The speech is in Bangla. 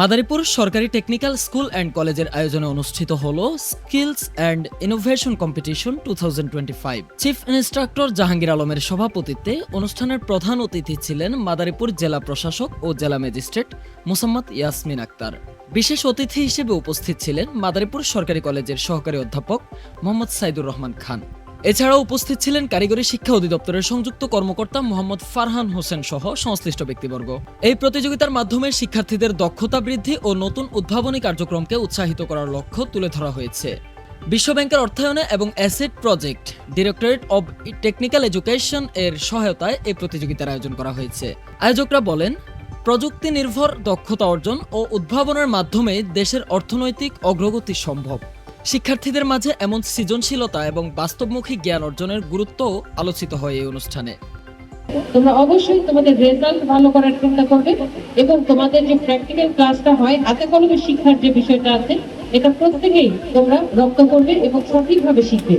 মাদারীপুর সরকারি টেকনিক্যাল স্কুল অ্যান্ড কলেজের আয়োজনে অনুষ্ঠিত হল skills and innovation competition to chief instructor Jahangir আলমের সভাপতিত্বে অনুষ্ঠানের প্রধান অতিথি ছিলেন মাদারীপুর জেলা প্রশাসক ও জেলা ম্যাজিস্ট্রেট মুসাম্মদ ইয়াসমিন আক্তার। বিশেষ অতিথি হিসেবে উপস্থিত ছিলেন মাদারীপুর সরকারি কলেজের সহকারী অধ্যাপক মোহাম্মদ সাইদুর রহমান খান। এছাড়াও উপস্থিত ছিলেন কারিগরি শিক্ষা অধিদপ্তরের সংযুক্ত কর্মকর্তা মোহাম্মদ ফারহান হোসেন সহ সংশ্লিষ্ট ব্যক্তিবর্গ। এই প্রতিযোগিতার মাধ্যমে শিক্ষার্থীদের দক্ষতা বৃদ্ধি ও নতুন উদ্ভাবনী কার্যক্রমকে উৎসাহিত করার লক্ষ্য তুলে ধরা হয়েছে। বিশ্বব্যাংকের অর্থায়নে এবং asset project directorate of technical education এর সহায়তায় এই প্রতিযোগিতার আয়োজন করা হয়েছে। আয়োজকরা বলেন প্রযুক্তি নির্ভর দক্ষতা অর্জন ও উদ্ভাবনের মাধ্যমে দেশের অর্থনৈতিক অগ্রগতি সম্ভব। শিক্ষার্থীদের মাঝে এমন সৃজনশীলতা এবং বাস্তবমুখী জ্ঞান অর্জনের গুরুত্ব আলোচিত হয় এই অনুষ্ঠানে। তোমরা অবশ্যই তোমাদের রেজাল্ট ভালো করার চিন্তা করবে এবং তোমাদের যে প্র্যাকটিক্যাল ক্লাসটা হয় হাতে কলমে শিক্ষার যে বিষয়টা আছে, এটা প্রত্যেকেই তোমরা রপ্ত করবে এবং সঠিকভাবে শিখবে।